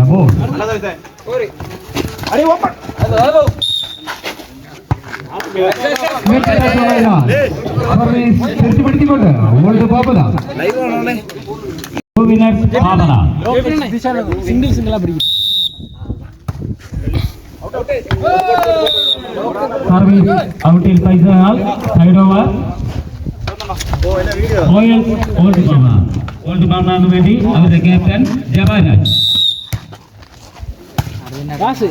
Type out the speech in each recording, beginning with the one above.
ಅಲ್ಲ ಬೋರ್ಡ್ திருத்திப்படுத்திக்கொண்டு உங்களுக்கு பாப்பதா சிங்கிள் சிங்கிளா பிடிக்கும் சர்வீஸ் அவுட்டில் பைசனால் சைட் ஓவர் ஓயல் ஓல்டு பாமா ஓல்டு பாமாவுக்கு வேண்டி அவரது கேப்டன் ஜபாராஜ் காசு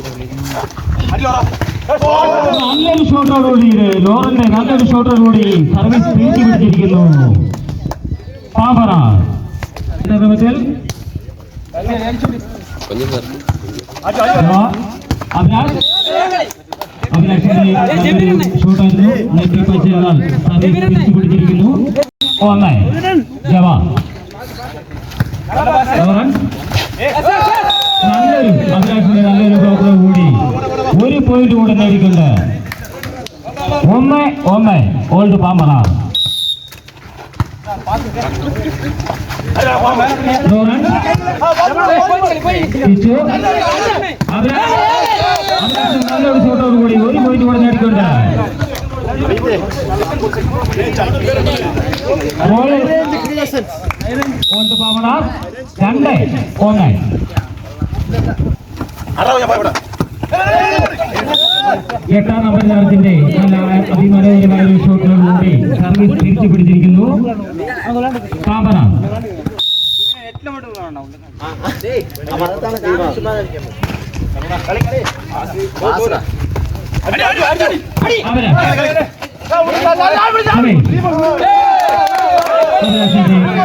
നല്ലൊരു ഷോട്ടോടുകൂടി ലോറന്റെ നല്ലൊരു ഷോട്ടോടുകൂടി സർവീസ് തിരിച്ചു പിടിച്ചിരിക്കുന്നു പാമ്പറ എന്ന ക്രമത്തിൽ അഭിലാഷ് അഭിലാഷിന്റെ ഷോട്ടായിരുന്നു നെറ്റിൽ പച്ചയാൽ സർവീസ് തിരിച്ചു പിടിച്ചിരിക്കുന്നു ഒന്നേ ജവാ ലോറൻ നല്ലൊരു അഭിലാഷിന്റെ നല്ലൊരു ബ്ലോക്കർ കൂടി ഒരു പോയിന്റ് കൂടെ നേടിക്കൊണ്ട് ഒന്ന് ഒന്ന് ഓൾഡ് പാമ്പറ ലോറൻ തിരിച്ചു അഭിലാഷ് അഭിലാഷ് നല്ലൊരു ഷോട്ടോട് കൂടി ഒരു പോയിന്റ് കൂടെ നേടിക്കൊണ്ട് റോയൽ ഓൾഡ് പാമ്പറ രണ്ട് ഒന്ന് എട്ടാം നമ്പർ ചാർജിന്റെ അതിമനോഹരമായ ഒരു ഷോട്ടിലൂടെ സർവീസ് തിരിച്ചു പിടിച്ചിരിക്കുന്നു പാമ്പന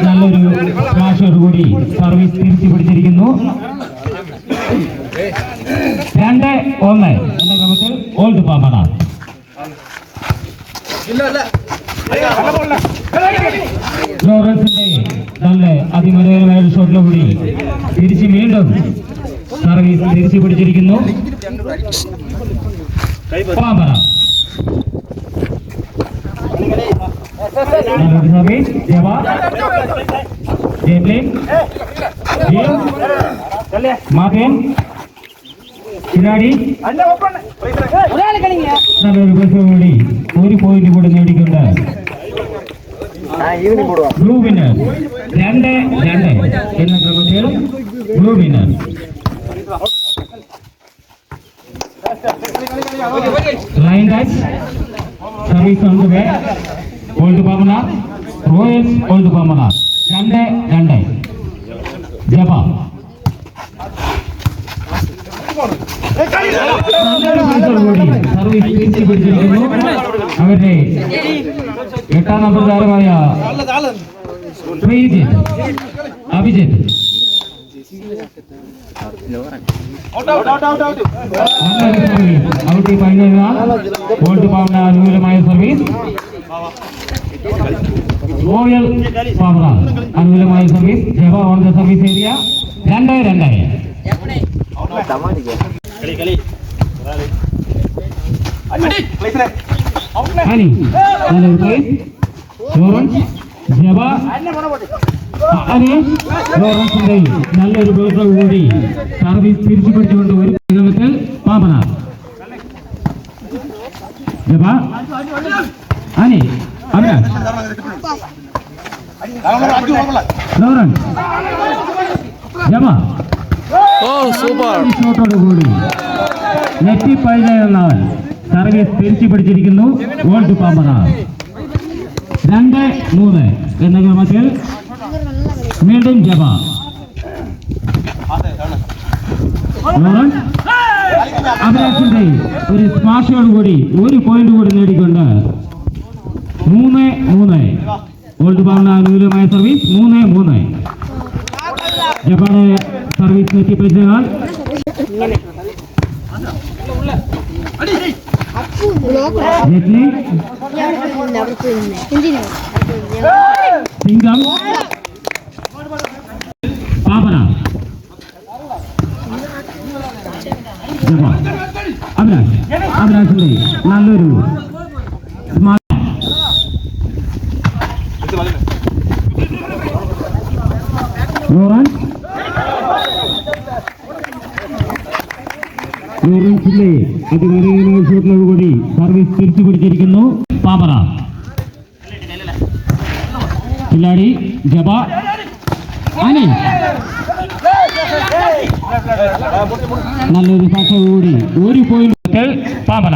നല്ലൊരു സ്മാഷോട് കൂടി സർവീസ് തിരിച്ചു പിടിച്ചിരിക്കുന്നു രണ്ട് ഒന്ന്. എന്ന ക്രമത്തിൽ ഓൾഡ് പാമ്പന ലോറൻസിന്റെ നല്ല അതിമനോഹരമായ ഒരു ഷോട്ടിലൂടെ തിരിച്ച് വീണ്ടും സർവീസ് തിരിച്ചു പിടിച്ചിരിക്കുന്നു. നല്ലൊരു സർവീസ്. ജവ. ജെബ്ലിൻ മാതേൻ കിരാടി ஒரே கழிங்க നല്ലൊരു ബസ് കൂടി ഒരു പോയിന്റ് കൂടി നേടിക്കൊണ്ട് ബ്ലൂ വിന്നർ രണ്ട് രണ്ട് എന്ന ക്രമത്തിൽ Blue Winner line touch service on the way Old Pamana Royals Old Pamana രണ്ട് രണ്ട് ജപ അവരുടെ എട്ടാം നമ്പർ താരമായ ശ്രീജിത്ത് അഭിജിത്ത് നല്ലൊരു സർവീസ് ഔട്ട് ഫൈനൽ ഗോൾഡ് പാവന അനുകൂലമായ സർവീസ് റോയൽ പാവന അനുകൂലമായ സർവീസ് ജവ ഓൺ ദ സർവീസ് ഏരിയ രണ്ട് രണ്ട് ഹനി നല്ലൊരു പ്ലേസ് ലോറൻസ് ജവ ഹനി ലോറൻസിന്റെ നല്ലൊരു ബോളർ കൂടി സർവീസ് തിരിച്ചു പിടിച്ചുകൊണ്ട് ഒരു നിഗമത്തിൽ Pambana Java honey Abhilash Lawrence Java ஓ ഷോട്ടോടുകൂടി നെറ്റിപ്പഴുത എന്നാൽ സർവീസ് തിരിച്ചു പിടിച്ചിരിക്കുന്നു. ഗോൾ ടു പമ്പറ രണ്ട് മൂന്ന് എന്ന ക്രമത്തിൽ വീണ്ടും ജപ അഭിലാഷിന്റെ ഒരു സ്മാഷോട് കൂടി ഒരു പോയിന്റ് കൂടി നേടിക്കൊണ്ട് മൂന്ന് മൂന്ന്. ഓൾഡ് പാമ്പ നൂലുമായ സർവീസ് മൂന്ന് മൂന്ന്. ജപ്പാന് சர்வீஸ் நோக்கி பேசினால் சிங்கம் பாபரா. அபிராஷ் அபிராஷ் நல்லூர் ലോറൻസിന്റെ അതിമനോഹരമായ ഷോട്ടിനോടുകൂടി സർവീസ് തിരിച്ചു പിടിച്ചിരിക്കുന്നു. പാമറ. കില്ലാടി ജബ. അനി നല്ലൊരു സാക്ഷയോടുകൂടി ഒരു പോയിന്റ് പാമറ.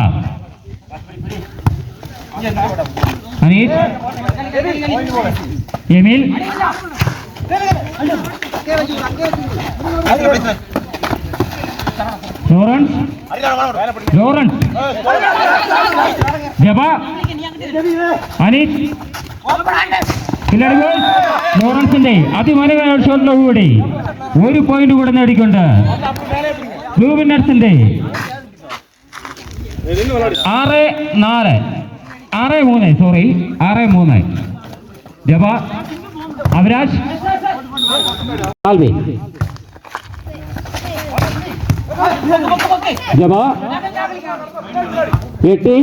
അനീഷ് എമിൽ. ലോറൻസിന്റെ അതിമനോഹര ഷോട്ടിലൂടെ ഒരു പോയിന്റ് കൂടെ നേടിക്കൊണ്ട് ബ്ലൂവിന്നേഴ്സിന്റെ ആറ് നാല്. ആറ് മൂന്ന്. സോറി ആറ് മൂന്ന്. ജബ. അവരാജ് ജബ എട്ടി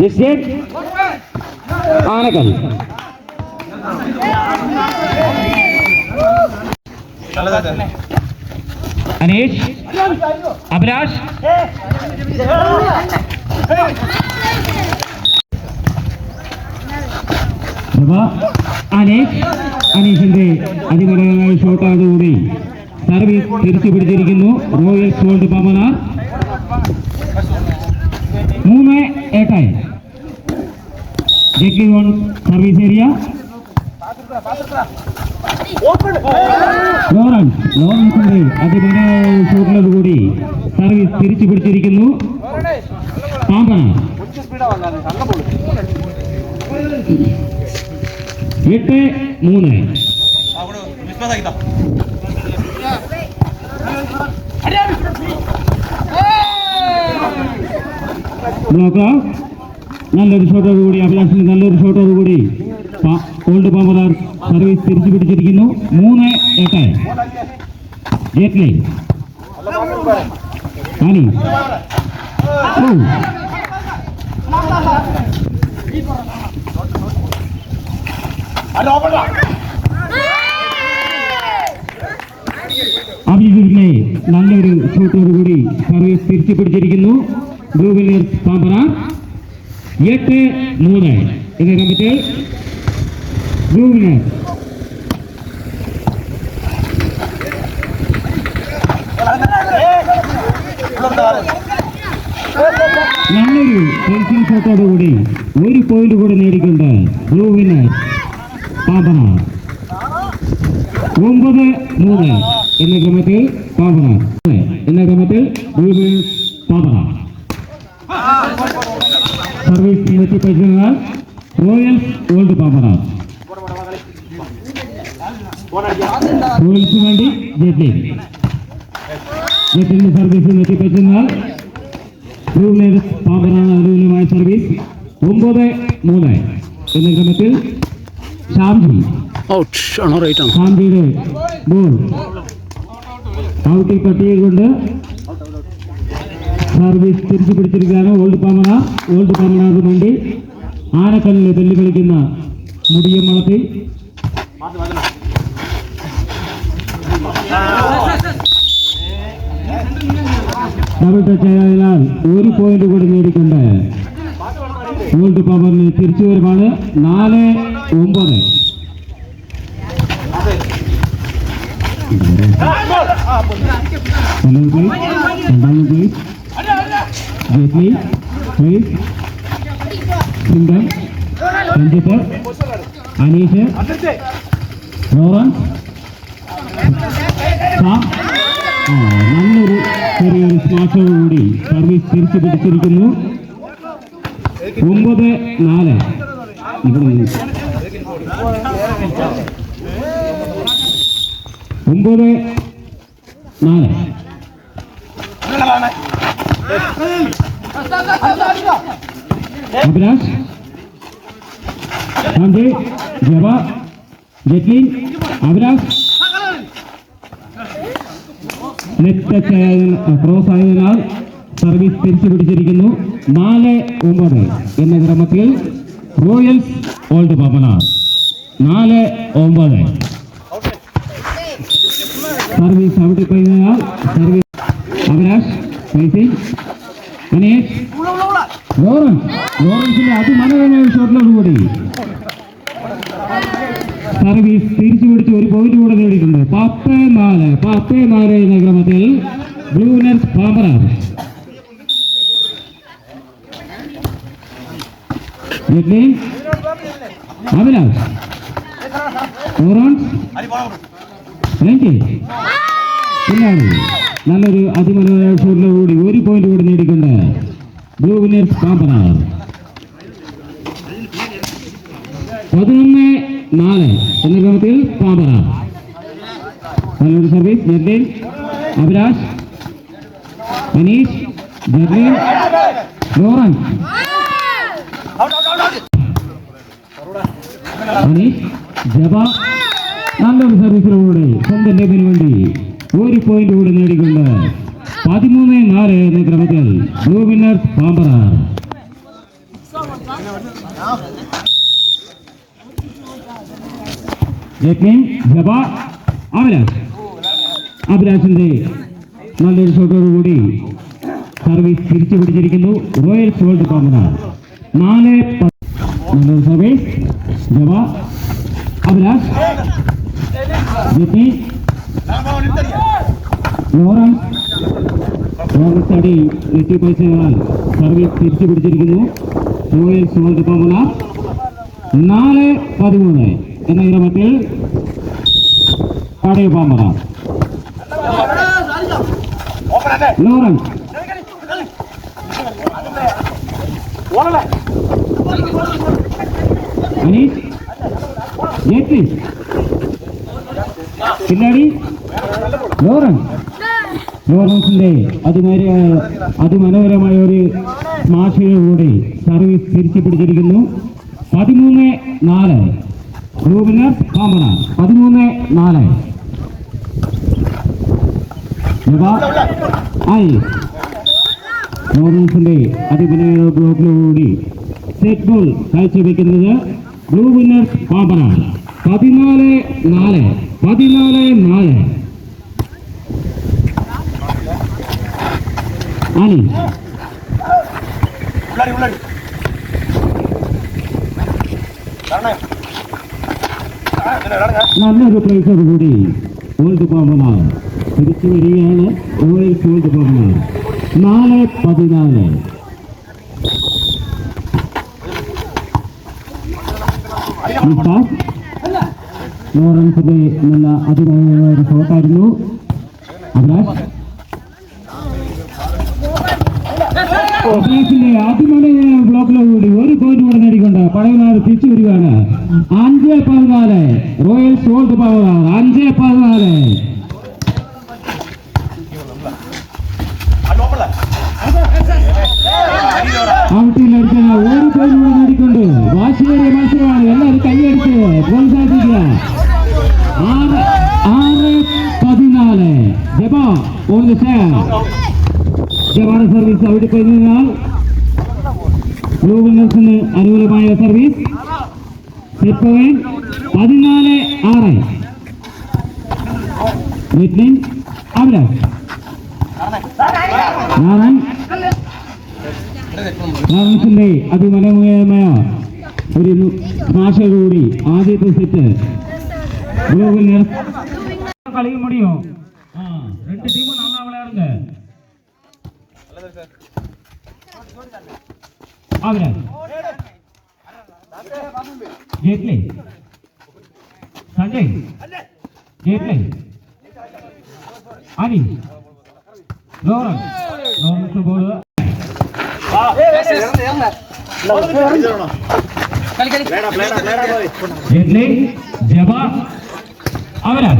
ജസ്യൻ ആനക്കൽ. അനീഷ്. അഭിലാഷ്. അനീഷ്. അനീഷിന്റെ അതിമനോഹരമായ ഷോട്ടോടുകൂടി സർവീസ് തിരിച്ചു പിടിച്ചിരിക്കുന്നു റോയൽ ഗോൾഡ് പമനാർ മൂന്ന് ഏട്ടായി ജെക്കി on service area. Lawrence service തിരിച്ചു പിടിച്ചിരിക്കുന്നു എട്ട് മൂന്ന്. ബ്ലോക്ക് നല്ലൊരു ഷോട്ടോട് കൂടി അഭിലാഷിന് നല്ലൊരു ഷോട്ടോട് കൂടി പ- ഓൾഡ് പാമ്പറാർ സർവീസ് തിരിച്ചു പിടിച്ചിരിക്കുന്നു മൂന്ന് എട്ട് ജെറ്റ്ലി ആനി ഓ അഭിജിത്തിനെ നല്ലൊരു ഷൂട്ടോടുകൂടി സർവീസ് തിരിച്ചു പിടിച്ചിരിക്കുന്നു ഗൂഗിളിൽ പാമ്പറ. എട്ട് മൂന്ന്. ഇത് കമ്പിറ്റ് ഗൂഗിളിൽ നല്ലൊരു ഫെൻസിംഗ് ഷോട്ടോടുകൂടി ഒരു പോയിന്റ് കൂടെ നേടിക്കൊണ്ട് ബ്ലൂ പാമ്പറ. ഒമ്പത് മൂന്ന്. എന്ന ക്രമത്തിൽ പാമ്പന എന്ന ക്രമത്തിൽ ബ്ലൂ പാമ്പന സർവീസ് മെച്ചപ്പെടുത്തുന്ന റോയൽസ് ഓൾഡ് പാമ്പന റോയൽസിന് വേണ്ടി ജെറ്റ്ലി ജെറ്റിന്റെ സർവീസ് മെച്ചപ്പെടുത്തുന്ന ബ്ലൂ ലേഡ്സ് പാമ്പന അനുകൂലമായ സർവീസ് ഒമ്പത് മൂന്ന് എന്ന ക്രമത്തിൽ ഷാംജി ഔട്ട് ആണോ റൈറ്റ് ആണോ ഗാന്ധിയുടെ ബോൾ ഔട്ടിൽ പട്ടികകൊണ്ട് സർവീസ് തിരിച്ചു പിടിച്ചിരിക്കുകയാണ് ഓൾഡ് പാമണ ഓൾഡ് പാമണക്ക് വേണ്ടി ആനക്കല്ലിൽ വെല്ലു കളിക്കുന്ന മുടിയം വളർത്തി ഡബിൾ ടച്ച് ആയതിനാൽ ഒരു പോയിന്റ് കൂടി നേടിക്കൊണ്ട് ഓൾഡ് പവറിന് തിരിച്ചു വരുമാണ് നാല് ഒമ്പത് പ്ലേസ് സിംഗം രഞ്ജിത്ത് അനീഷ് ലോറൻസ് നല്ലൊരു ചെറിയൊരു സ്മാഷോടുകൂടി സർവീസ് തിരിച്ചു പിടിച്ചിരിക്കുന്നു ഒമ്പത് നാല് ഇവിടെ. ഒമ്പത് നാല്. അഭിലാഷ് സഞ്ജയ് ജവ ജെറ്റ്ലിൻ അഭിലാഷ്. നെറ്റ് ക്രോസ് ആയതിനാൽ സർവീസ് തിരിച്ചു പിടിച്ചിരിക്കുന്നു. നാല് ഒമ്പത് എന്ന ക്രമത്തിൽ റോയൽസ് ഓൾഡ് പമനാർ നാല് ഒമ്പത്. സർവീസ് അവിടെ പോയതിനാൽ സർവീസ് അഭിലാഷ് ഫൈസിംഗ് മനീഷ്. ലോറൻസ് ലോറൻസിന്റെ അതിമനോഹരമായ ഷോട്ടിനോടുകൂടി സർവീസ് തിരിച്ചു പിടിച്ച് ഒരു പോയിന്റ് കൂടെ നേടിയിട്ടുണ്ട്. പത്ത് നാല് പത്ത് നാല് എന്ന ക്രമത്തിൽ ബ്ലൂനസ് പാമ്പറാർ ഇഡ്ലി അഭിലാഷ്. ലോറൻസ്. നല്ലൊരു അതിമനോഹര ഷോട്ടിനോടുകൂടി ഒരു പോയിന്റ് കൂടി നേടിക്കൊണ്ട് ബ്ലൂ വിനേഴ്സ് പാമ്പനാർ പതിനൊന്ന് നാല് എന്ന ക്രമത്തിൽ പാമ്പനാർ നല്ലൊരു സർവീസ് ജർദിൻ അഭിലാഷ് മനീഷ് ജർദിൻ ലോറൻസ് മനീഷ് ജബ നല്ലൊരു സർവീസിലൂടെ സ്വന്തം ടീമിന് വേണ്ടി ഒരു പോയിന്റ് കൂടി നേടിക്കൊണ്ട് പതിമൂന്ന് നാല് എന്ന ക്രമത്തിൽ ബ്ലൂ വിന്നേഴ്സ് പാമ്പറാർ ജഗ്നിൻ ജബ അഭിലാഷ് അഭിലാഷിന്റെ നല്ലൊരു ഷോട്ടോടുകൂടി സർവീസ് തിരിച്ചു പിടിച്ചിരിക്കുന്നു റോയൽ ഗോൾഡ് പാമ്പനാർ നാല് പ- നല്ലൊരു സർവീസ് ജബ അഭിലാഷ് ജഗ്നി ലോറൻസ് ലോറൻസ് അടി നെറ്റിപ്പഴിച്ചതിനാൽ സർവീസ് തിരിച്ചു പിടിച്ചിരിക്കുന്നു റോയൽ ഗോൾഡ് പാമ്പനാർ നാല് പതിമൂന്ന് എന്ന ക്രമത്തിൽ പടയ പാമ്പറ ലോറൻസ് അനീഷ് ജേത്രി പിന്നാടി? ലോറൻസ് ലോറൻസിന്റെ അതിമര അതിമനോഹരമായ ഒരു സ്മാഷിലൂടെ സർവീസ് തിരിച്ചു പിടിച്ചിരിക്കുന്നു പതിമൂന്ന് നാല്. ഗ്രൂപ്പിനർ പാമ്പണ പതിമൂന്ന് നാല്. ആയി ലോറൻസിന്റെ അതിമനോഹര ബ്ലോക്കിലൂടെ സെറ്റ് ഗോൾ കാഴ്ചവെക്കുന്നത് ബ്ലൂ വിന്നേഴ്സ് പാമ്പനാണ് പതിനാല് നാല്. பதினாலு நாலு. ஆனி. உள்ளாடி உள்ளாடி நல்ல பிளேஸோடு கூடி ஓல்டு பாம்பனார் திருச்சி வெளியான ஓயில் നൂറ് റൺസിന്റെ നല്ല അതിമനോഹരമായ ഒരു ഷോട്ടായിരുന്നു അഭിലാഷ് അഭിലാഷിന്റെ ആദ്യമനോഹരമായ ബ്ലോക്കിലോടുകൂടി ഒരു പോയിന്റ് കൂടെ നേടിക്കൊണ്ട് പഴയനാട് തിരിച്ചു വരികയാണ് അഞ്ച് പതിനാല് റോയൽസ് ഓൾഡ് പവർ അഞ്ച് പതിനാല് ഔട്ടിയിലെടുത്ത ഒരു പോയിന്റ് കൂടെ നേടിക്കൊണ്ട് വാശിയേറിയ മത്സരമാണ് എല്ലാവരും കൈയടിച്ച് പ്രോത്സാഹിപ്പിക്കുക ആറ് ആറ് പതിനാല്. ജബ ഓൺ ദ ജവാന സർവീസ് അവിടെ കഴിഞ്ഞാൽ ബ്ലൂ വിന്നേഴ്സിന് അനുകൂലമായ സർവീസ് സെറ്റ് പോയിന്റ് പതിനാല് ആറ്. വിറ്റ്ലിൻ അഭിലാഷ് നാരായൺ. നാരായണത്തിന്റെ അതിമനോഹരമായ ഒരു ഭാഷയോടുകൂടി ആദ്യത്തെ സെറ്റ് ப்ளூ கழிக்க முடியும். ரெண்டு டீமும் நல்லா விளையாடுங்க. ஜேட்லி சஞ்சய். ஜபா. അവരാ?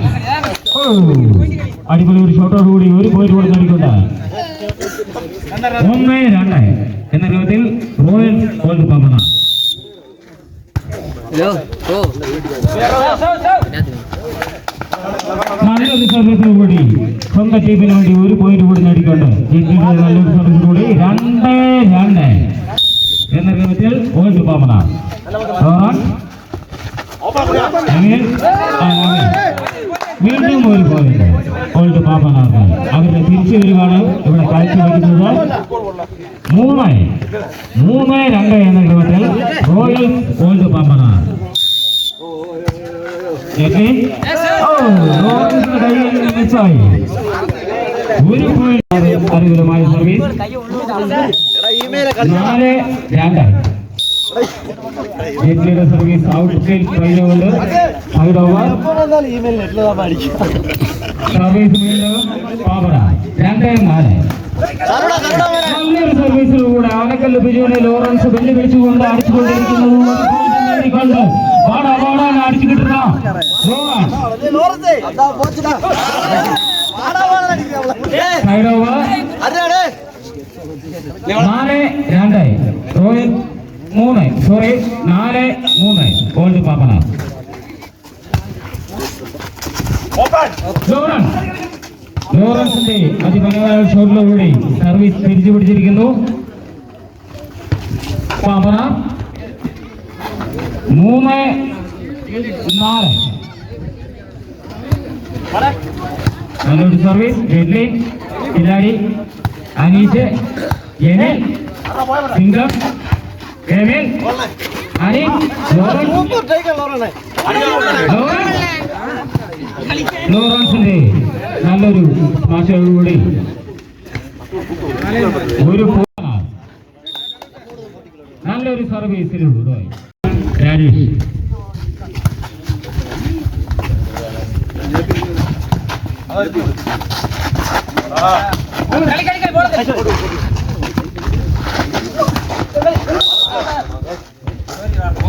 അടിപൊളി ഒരു ഷോട്ടോട് കൂടി ഒരു പോയിന്റ് കൂടി നൽകിക്കൊണ്ട്. ഒന്ന് രണ്ട്. എന്ന രൂപത്തിൽ റോയൽ ഗോൾ പമ്പണ നല്ല റിസർവേഷൻ കൂടി സ്വന്തം ടീമിന് വേണ്ടി ഒരു പോയിന്റ് കൂടി നേടിക്കൊണ്ട് ജയിച്ചിട്ട് നല്ല റിസർവേഷൻ കൂടി രണ്ട് രണ്ട്. എന്ന രൂപത്തിൽ ഗോൾ പമ്പണ വീണ്ടും ഒരു പോയിന്റ് ഓൾഡ് പാപ്പനാർക്ക് അവരുടെ തിരിച്ചുവരവാണ് ഇവിടെ കാഴ്ചവെക്കുന്നത് മൂന്ന് മൂന്ന് രണ്ട് എന്ന ക്രമത്തിൽ റോയൽ ഓൾഡ് പാപ്പനാർ ഒരു പോയിന്റ് അനുകൂലമായ സർവീസ് നാല് രണ്ട് సర్వీస్ కూడా ఆనకల్లు బిజోని లోరెన్స్ వెళ్ళి విడిచికుండా అడిచికొండు బాడా బాడా రోహిత్ മൂന്ന് സോറി നാല് മൂന്ന്. ഓൾഡ് പാപ്പന. ലോറൻസ് ലോറൻസിന്റെ അതിമനോഹര ഷോട്ടിലൂടെ സർവീസ് തിരിച്ചു പിടിച്ചിരിക്കുന്നു. പാപ്പന. മൂന്ന് നാല്. നല്ലൊരു service. Deadly കില്ലാടി Aneesh Emil Singham. Ani Lawrence Lawrence ലോറൻസിന്റെ നല്ലൊരു സ്മാഷോടുകൂടി ഒരു. നല്ലൊരു സർവീസിലൂടെ രാജേഷ്. സുധരെ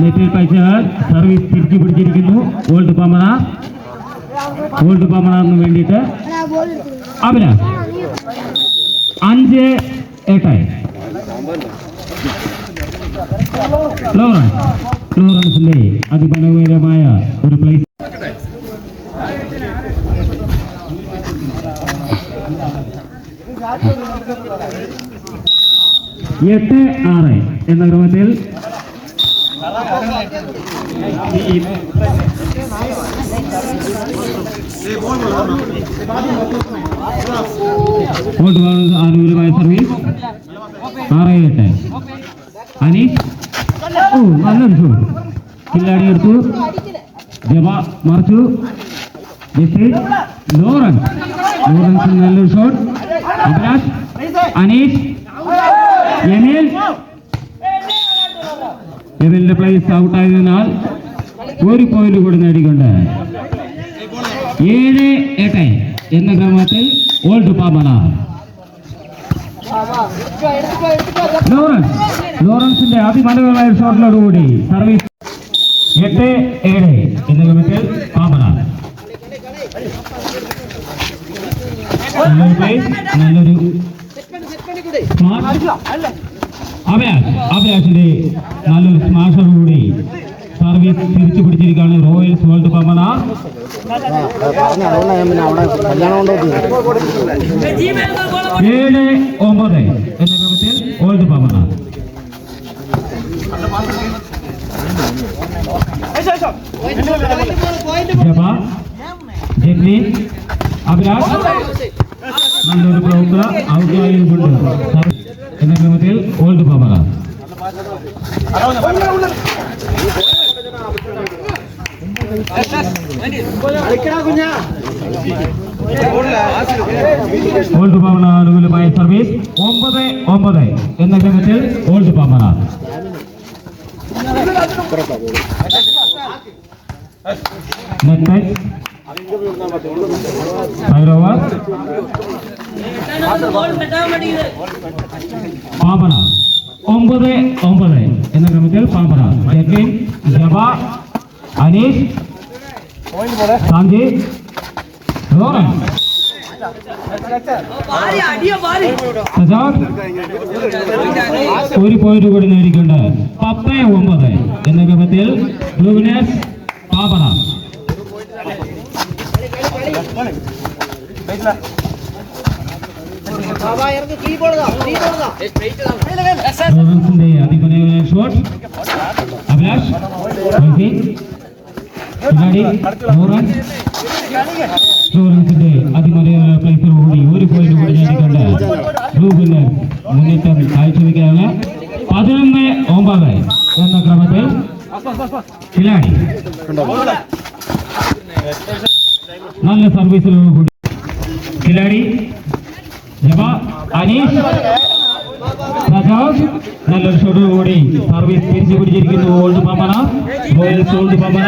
നെറ്റിൽ പൈസകൾ സർവീസ് തിരിച്ചു പിടിച്ചിരിക്കുന്നു. ഓൾഡ് പമണ ഓൾഡ് പമണന്ന് വേണ്ടിയിട്ട് അഭിലാഷ്. അഞ്ച് എട്ട് ലോറൻസ് അതിമനോഹരമായ ഒരു പ്ലേസ് എട്ട് ആറ് എന്ന ക്രമത്തിൽ അനുകൂലമായ സർവീസ് ആറ് അനി ഓ നല്ലൊരു ഷോ കില്ലാടി എടുത്തു ജവ മറിച്ചു ലോറൻസ് ലോറൻസ് നല്ലൊരു ഷോട്ട് അഭിലാഷ് അനീഷ് എമിൽ എമിലിന്റെ പ്ലേസ് ഔട്ടായതിനാൽ ഒരു പോയിന്റ് കൂടി നേടിക്കൊണ്ട് ഏഴ് എട്ട് എന്ന ക്രമത്തിൽ ഓൾഡ് പാമണ ലോറൻസ് ലോറൻസിന്റെ അതിമനോഹരമായ ഷോട്ടിനോടുകൂടി സർവീസ് എട്ട് ഏഴ് എന്ന ക്രമത്തിൽ പാമണ നല്ലൊരു പ്ലേസ് നല്ലൊരു അഭിലാഷ് അഭിലാഷിന്റെ നല്ലൊരു സ്മാഷോടുകൂടി സർവീസ് തിരിച്ചു പിടിച്ചിരിക്കുകയാണ് റോയൽസ് വേൾഡ് പമന ഏഴ് ഒമ്പത് എന്ന ക്രമത്തിൽ വേൾഡ് പമന ജപ ജെന്നി അഭിലാഷ് നല്ലൊരു ബ്ലോക്ക് ഔട്ടായതുകൊണ്ട് എന്ന ക്രമത്തിൽ ഓൾഡ് പമ്പന ഓൾഡ് പമ്പന അനുകൂലമായ സർവീസ് ഒമ്പത് ഒമ്പത് എന്ന ക്രമത്തിൽ ഓൾഡ് പമ്പന നെറ്റ് ഫൈവ് ഓവർ പാമ്പന ഒമ്പത് ഒമ്പത് എന്ന ക്രമത്തിൽ പാമ്പന ജഗ്ലിൻ ജബ അനീഷ് സാഞ്ചി റോറൻ സജാദ് ഒരു പോയിന്റ് കൂടി നേടിക്കൊണ്ട് പത്ത് ഒമ്പത് എന്ന ക്രമത്തിൽ ബ്ലൂവിനേഴ്സ് പാപട ലോറൻസിന്റെ അതിമനോഹര ഷോട്ട് അഭിലാഷ് റോസി, പിന്നാടി ലോറൻ ലോറൻസിന്റെ അതിമനോഹര പ്ലേസറോടുകൂടി ഒരു പോയിന്റ് കൂടി നേടിക്കൊണ്ട് ബ്ലൂ വിന്നർ മുന്നേറ്റം കാഴ്ചവെക്കുകയാണ് പതിനൊന്ന് ഒമ്പത് എന്ന ക്രമത്തിൽ കിലാടി നല്ല സർവീസിലോടുകൂടി കിലാടി ജബ അനീഷ് സജാദ് നല്ലൊരു ഷോട്ടോടുകൂടി സർവീസ് തിരിച്ചു പിടിച്ചിരിക്കുന്നു Old Pampana Royals Old Pampana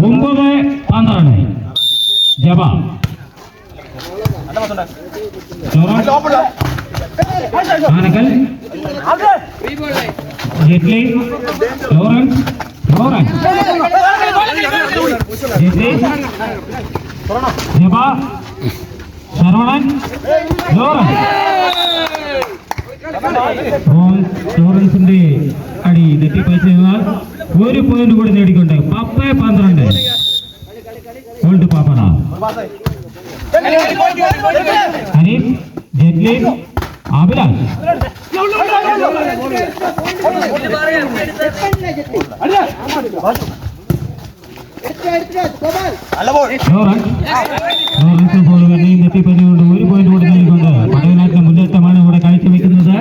ഒമ്പത് പന്ത്രണ്ട് ജബ Lawrence Anakkal Jaitley Lawrence Lawrence Jaitley ജബ Saravanan ലോറൻസിന്റെ അടി നെറ്റിപ്പയച്ചാൽ ഒരു പോയിന്റ് കൂടി നേടിക്കൊണ്ട് പത്ത് പന്ത്രണ്ട്. ഗോൾഡ് പാപ്പണ. ഹരീഫ് ജെറ്റ്ലി അഭിലാഷ്. ലോറൻസ് ലോറൻസ് ബോൾ തന്നെയും തെറ്റിപ്പറിച്ചുകൊണ്ട് ഒരു പോയിന്റ് കൂടി നേടിക്കൊണ്ട് പടയനാട്ടിലെ മുന്നേറ്റമാണ് ഇവിടെ കാഴ്ചവെക്കുന്നത്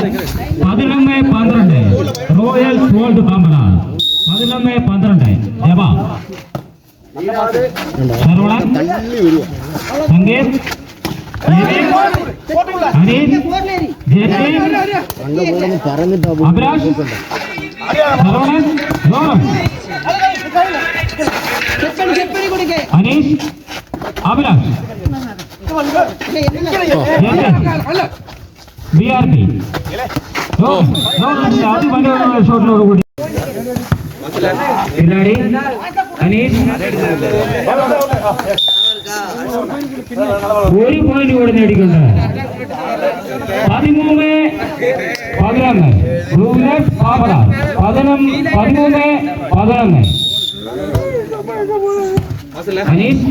പതിനൊന്ന് പന്ത്രണ്ട് റോയൽ ഗോൾഡ് പാമ്പന പതിനൊന്ന് പന്ത്രണ്ട് Java Saravanan Sangeeth Aneesh jetty Abhilash Saravanan Lawrence Aneesh Abhilash B R P അതിമനോഹരമായ ഷോട്ടിനോടുകൂടി കില്ലാടി അനീഷ് ഒരു പോയിന്റ് കൂടെ നേടിക്കൊണ്ട് പതിമൂന്ന് പതിനൊന്ന് ബ്ലൂനസ് പാപട പതിനൊന്ന് പതിമൂന്ന് പതിനൊന്ന് அனீஷ்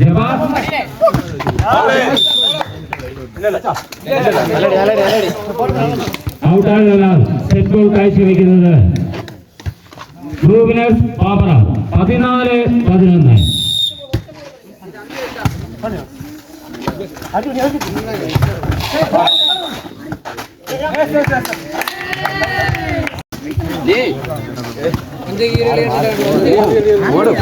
ஜவாப் அவுட் ஆகலாம் செட் கோல் காய்ச்சி வைக்கிறது ப்ளூ வினர்ஸ் பாபரா பதினாலு பதினொன்று ஓடு